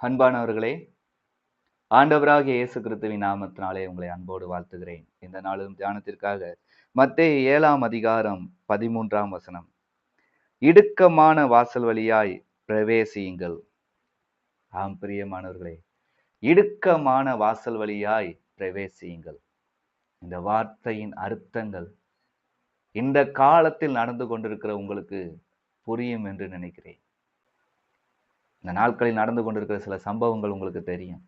அன்பானவர்களே ஆண்டவராகிய இயேசு கிறிஸ்துவின் நாமத்தினாலே உங்களை அன்போடு வாழ்த்துகிறேன். இந்த நாளும் தியானத்திற்காக மத்தே ஏழாம் அதிகாரம் பதிமூன்றாம் வசனம். இடுக்கமான வாசல் வழியாய் பிரவேசியுங்கள். ஆம் பிரியமானவர்களே இடுக்கமான வாசல் வழியாய் பிரவேசியுங்கள். இந்த வார்த்தையின் அர்த்தங்கள் இந்த காலத்தில் நடந்து கொண்டிருக்கிற உங்களுக்கு புரியும் என்று நினைக்கிறேன். இந்த நாட்களில் நடந்து கொண்டிருக்கிற சில சம்பவங்கள் உங்களுக்கு தெரியும்.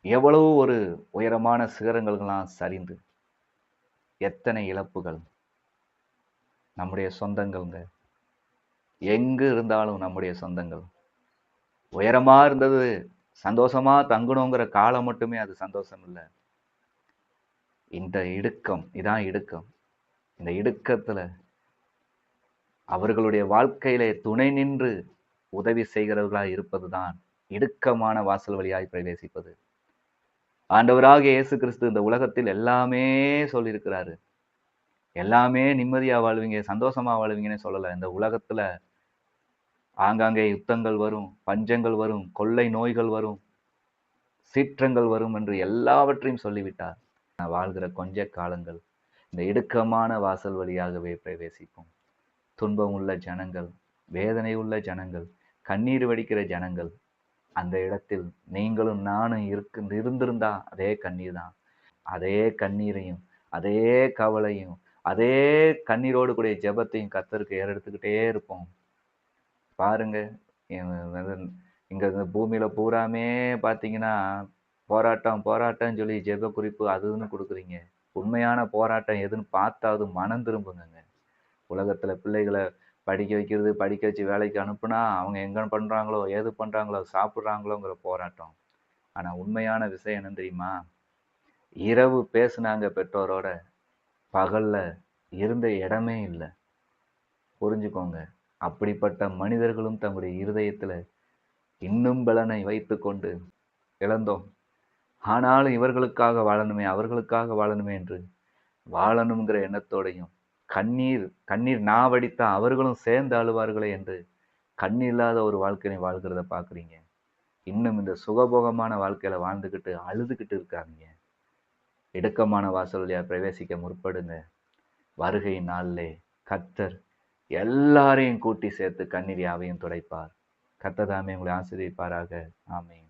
எவ்வளவு ஒரு உயரமான சிகரங்கள்லாம் சரிந்து எத்தனை இழப்புகள் நம்முடைய சொந்தங்கள்ங்க. எங்கு இருந்தாலும் நம்முடைய சொந்தங்கள். உயரமாக இருந்தது சந்தோஷமாக தங்கணுங்கிற காலம் மட்டுமே அது சந்தோஷம் இல்லை. இந்த இடுக்கம் இதான் இடுக்கம். இந்த இடுக்கத்துல அவர்களுடைய வாழ்க்கையிலே துணை நின்று உதவி செய்கிறவர்களாய் இருப்பதுதான் இடுக்கமான வாசல் வழியாய் பிரவேசிப்பது. ஆண்டவராக இயேசு கிறிஸ்து இந்த உலகத்தில் எல்லாமே சொல்லியிருக்கிறாரு. எல்லாமே நிம்மதியா வாழ்வீங்க சந்தோஷமா வாழ்வீங்கன்னு சொல்லல. இந்த உலகத்துல ஆங்காங்கே யுத்தங்கள் வரும் பஞ்சங்கள் வரும் கொள்ளை நோய்கள் வரும் சீற்றங்கள் வரும் என்று எல்லாவற்றையும் சொல்லிவிட்டார். நான் வாழ்கிற கொஞ்ச காலங்கள் இந்த இடுக்கமான வாசல் வழியாகவே பிரவேசிப்போம். துன்பம் உள்ள ஜனங்கள் வேதனை உள்ள ஜனங்கள் கண்ணீர் வடிக்கிற ஜனங்கள் அந்த இடத்தில் நீங்களும் நானும் இருக்கு இருந்திருந்தா அதே கண்ணீர் தான். அதே கண்ணீரையும் அதே கவலையும் அதே கண்ணீரோடு கூடிய ஜெபத்தையும் கத்தருக்கு ஏறெடுத்துக்கிட்டே இருப்போம். பாருங்க இங்க இந்த பூமியில பூராமே பார்த்தீங்கன்னா போராட்டம் போராட்டம்னு சொல்லி ஜெப குறிப்பு அதுன்னு கொடுக்குறீங்க. உண்மையான போராட்டம் எதுன்னு பார்த்தாவது மனம் திரும்புங்க உலகத்துல பிள்ளைகளை படிக்க வைக்கிறது படிக்க வச்சு வேலைக்கு அனுப்புனா அவங்க எங்க பண்றாங்களோ ஏது பண்றாங்களோ சாப்பிட்றாங்களோங்கிற போராட்டம். ஆனா உண்மையான விஷயம் என்ன தெரியுமா? இரவு பேசுனாங்க பெற்றோரோட. பகல்ல இருந்த இடமே இல்லை. புரிஞ்சுக்கோங்க. அப்படிப்பட்ட மனிதர்களும் தங்களுடைய இருதயத்துல இன்னும் பலனை வைத்து கொண்டு இழந்தோம் ஆனாலும் இவர்களுக்காக வாழணுமே அவர்களுக்காக வாழணுமே என்று வாழணுங்கிற எண்ணத்தோடையும் கண்ணீர் கண்ணீர் நான் வடித்தா அவர்களும் சேர்ந்து அழுவார்களே என்று கண்ணீர் இல்லாத ஒரு வாழ்க்கையை வாழ்கிறத பார்க்குறீங்க. இன்னும் இந்த சுகபோகமான வாழ்க்கையில வாழ்ந்துக்கிட்டு அழுதுகிட்டு இருக்காங்க இடுக்கமான வாசல் பிரவேசிக்க முற்படுங்க. வருகை நாளிலே கத்தர் எல்லாரையும் கூட்டி சேர்த்து கண்ணீர் யாவையும் துடைப்பார். கத்ததாமே உங்களை ஆசிரியப்பாராக ஆமேன்.